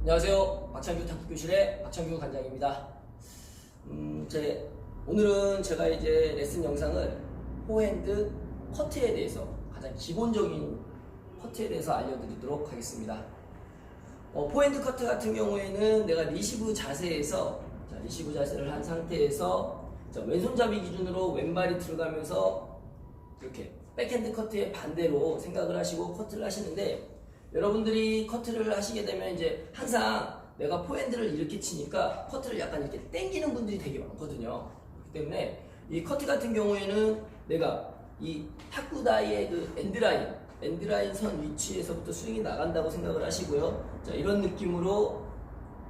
안녕하세요. 박창규 탁구교실의 박창규 관장입니다. 음, 제, 오늘은 제가 이제 레슨 영상을 포핸드 커트에 대해서 가장 기본적인 커트에 대해서 알려드리도록 하겠습니다. 어, 포핸드 커트 같은 경우에는 내가 리시브 자세에서 자, 리시브 자세를 한 상태에서 자, 왼손잡이 기준으로 왼발이 들어가면서 이렇게 백핸드 커트의 반대로 생각을 하시고 커트를 하시는데 여러분들이 커트를 하시게 되면 이제 항상 내가 포핸드를 이렇게 치니까 커트를 약간 이렇게 당기는 분들이 되게 많거든요. 그렇기 때문에 이 커트 같은 경우에는 내가 이 탁구다이의 그 엔드라인, 엔드라인 선 위치에서부터 스윙이 나간다고 생각을 하시고요. 자, 이런 느낌으로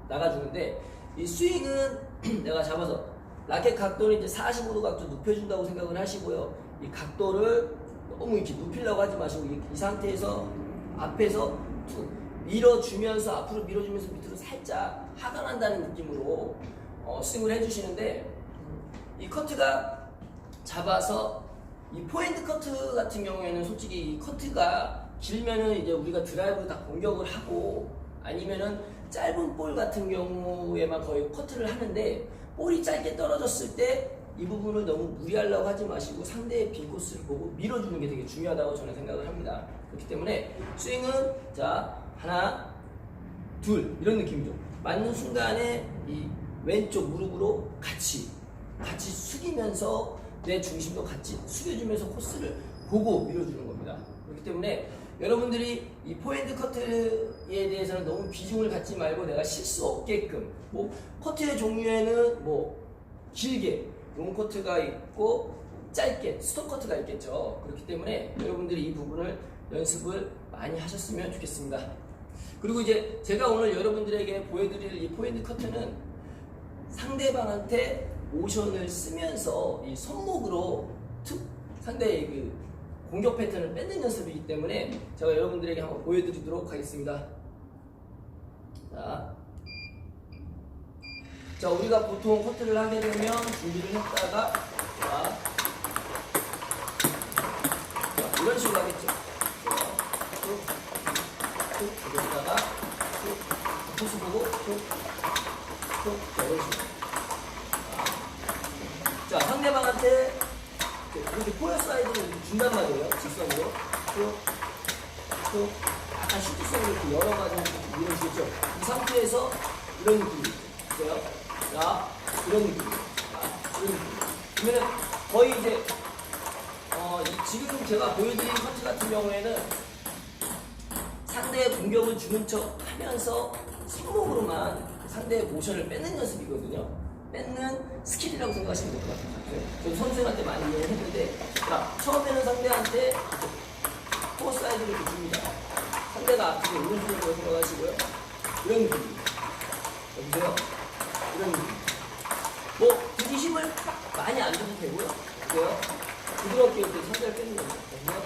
나가주는데 이 스윙은 내가 잡아서 라켓 각도를 이제 45도 각도 눕혀준다고 생각을 하시고요. 이 각도를 너무 이렇게 눕히려고 하지 마시고 이, 이 상태에서 앞에서 툭 밀어주면서 앞으로 밀어주면서 밑으로 살짝 하강한다는 느낌으로 어, 스윙을 해주시는데 이 커트가 잡아서 이 포핸드 커트 같은 경우에는 솔직히 이 커트가 길면은 이제 우리가 드라이브로 다 공격을 하고 아니면은 짧은 볼 같은 경우에만 거의 커트를 하는데 볼이 짧게 떨어졌을 때 이 부분을 너무 무리하려고 하지 마시고 상대의 빈 코스를 보고 밀어주는 게 되게 중요하다고 저는 생각을 합니다. 그렇기 때문에 스윙은 자 하나 둘 이런 느낌이죠. 맞는 순간에 이 왼쪽 무릎으로 같이 같이 숙이면서 내 중심도 같이 숙여주면서 코스를 보고 밀어주는 겁니다. 그렇기 때문에 여러분들이 이 포핸드 커트에 대해서는 너무 비중을 갖지 말고 내가 실수 없게끔 뭐 커트의 종류에는 뭐 길게 롱 커트가 있고 짧게 스톱 커트가 있겠죠. 그렇기 때문에 여러분들이 이 부분을 연습을 많이 하셨으면 좋겠습니다. 그리고 이제 제가 오늘 여러분들에게 보여드릴 이 포핸드 커트는 상대방한테 모션을 쓰면서 이 손목으로 툭 상대의 그 공격 패턴을 뺏는 연습이기 때문에 제가 여러분들에게 한번 보여드리도록 하겠습니다. 자, 자 우리가 보통 커트를 하게 되면 준비를 했다가 자, 자, 이런 식으로 하겠죠. 자, 툭, 툭, 코스 보고 툭, 툭, 자, 이런 식으로. 자, 상대방한테 이렇게 포어 사이드를 준단 말이에요. 직선으로. 또, 또, 약간 슈트성으로 이렇게 여러 가지 밀어주겠죠. 이 상태에서 이런 있어요. 자, 이런 느낌. 자, 이런 느낌. 그러면은 거의 이제, 어, 이- 지금 제가 보여드린 커트 같은 경우에는 상대의 공격을 주는 척 하면서 손목으로만 상대의 모션을 뺏는 연습이거든요. 뺏는 스킬이라고 생각하시면 될 것 같아요. 네. 선수한테 많이 이해를 했는데, 자, 처음에는 상대한테 코어 사이드를 줍니다. 상대가 앞쪽에 오른쪽으로 생각하시고요. 이런 느낌. 여보세요? 이런 느낌. 뭐, 굳이 힘을 막 많이 안 줘도 되고요. 그래요? 부드럽게 이렇게 뺏는 겁니다. 그래서,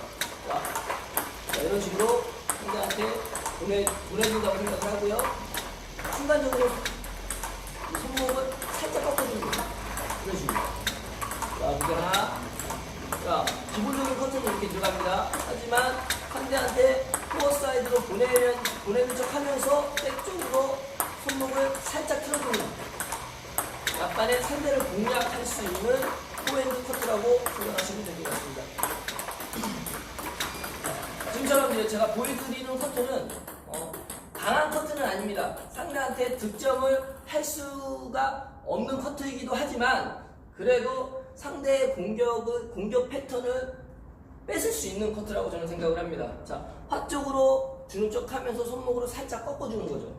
자, 자, 이런 식으로 상대한테 보내, 보내준다고 생각을 하고요. 순간적으로 이 손목을 살짝 거예요. 이런 식으로. 자, 무게 하나. 자, 기본적인 커트는 이렇게 들어갑니다. 하지만 상대한테 코어 사이드로 보내면, 보내는 척 하면서 백쪽으로 손목을 살짝 거예요. 약간의 상대를 공략할 수 있는 포핸드 커트라고 생각하시면 될 것 같습니다. 지금처럼 이제 제가 보여드리는 커트는 어, 강한 커트는 아닙니다. 상대한테 득점을 할 수가 없는 커트이기도 하지만 그래도 상대의 공격을 공격 패턴을 뺏을 수 있는 커트라고 저는 생각을 합니다. 자, 화 쪽으로 주는 척 하면서 손목으로 살짝 꺾어주는 거죠.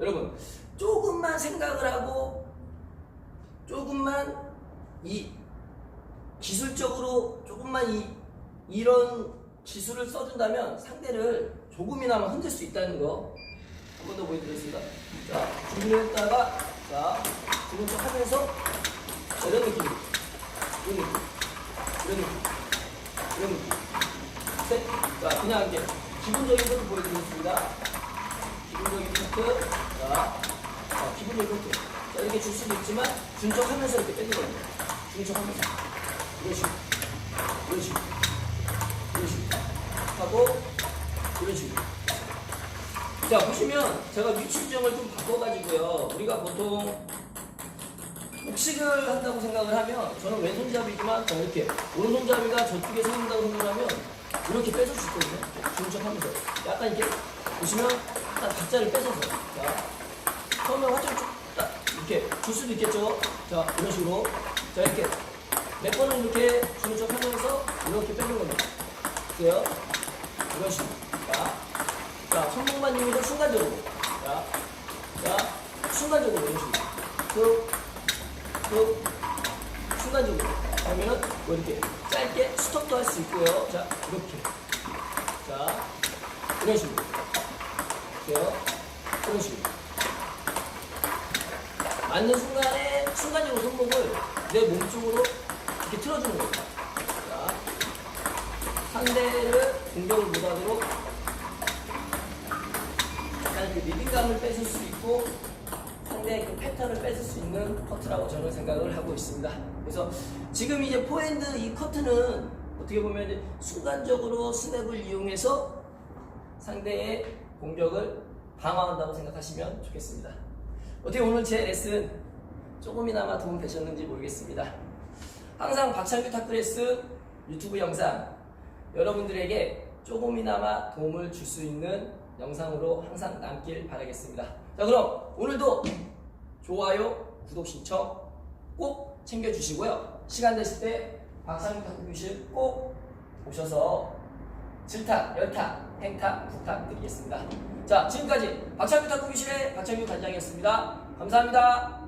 여러분, 조금만 생각을 하고 조금만 이 기술적으로 조금만 이 이런 기술을 써준다면 상대를 조금이나마 흔들 수 있다는 거 한 번 더 보여드리겠습니다. 자, 준비를 했다가 자, 주는 척 하면서 자, 이런 느낌, 이런 느낌, 이런 느낌, 이런 느낌. 셋, 자, 그냥 이렇게 기본적인 것도 보여드리겠습니다. 기본적인 커트, 자, 자, 기본적인 커트. 자, 이렇게 줄 수도 있지만 준척 하면서 이렇게 빼는 거예요. 준척 하면서. 이런 식으로. 이런 식으로. 이런 식으로. 하고, 이런 식으로. 자 보시면 제가 위치 지정을 좀 바꿔가지고요. 우리가 보통 복식을 한다고 생각을 하면 저는 왼손잡이지만 자 이렇게 오른손잡이가 저쪽에 서 있다고 생각하면 이렇게 뺏을 수 있거든요. 좋은 척 하면서 약간 이렇게 보시면 약간 박자를 뺏어서 자 처음에 딱 이렇게 줄 수도 있겠죠. 자 이런 식으로 자 이렇게 몇 번은 이렇게 주는 척 하면서 이렇게 빼는 겁니다. 보세요. 이런 식으로 자, 자 손목만 이용해서 순간적으로 자, 자 순간적으로 이런 식으로 쭉쭉 순간적으로 그러면은 뭐 이렇게 짧게 스톱도 할 수 있고요. 자 이렇게 자 이런 식으로 보세요. 이런 식으로 맞는 순간에 순간적으로 손목을 내 몸쪽으로 이렇게 틀어주는 겁니다. 자, 상대를 공격을 못하도록 약간 그 리듬감을 뺏을 수 있고 상대의 그 패턴을 뺏을 수 있는 커트라고 저는 생각을 하고 있습니다. 그래서 지금 이제 포핸드 이 커트는 어떻게 보면 순간적으로 스냅을 이용해서 상대의 공격을 방어한다고 생각하시면 좋겠습니다. 어떻게 오늘 제 레슨 조금이나마 도움 되셨는지 모르겠습니다. 항상 박찬규 탑클래스 유튜브 영상 여러분들에게 조금이나마 도움을 줄 수 있는 영상으로 항상 남길 바라겠습니다. 자 그럼 오늘도 좋아요, 구독 신청 꼭 챙겨주시고요. 시간 되실 때 박찬규 탑교실 꼭 오셔서 질타, 열타, 행타 부탁 드리겠습니다. 자, 지금까지 박찬규 탁구기실의 박찬규 관장이었습니다. 감사합니다.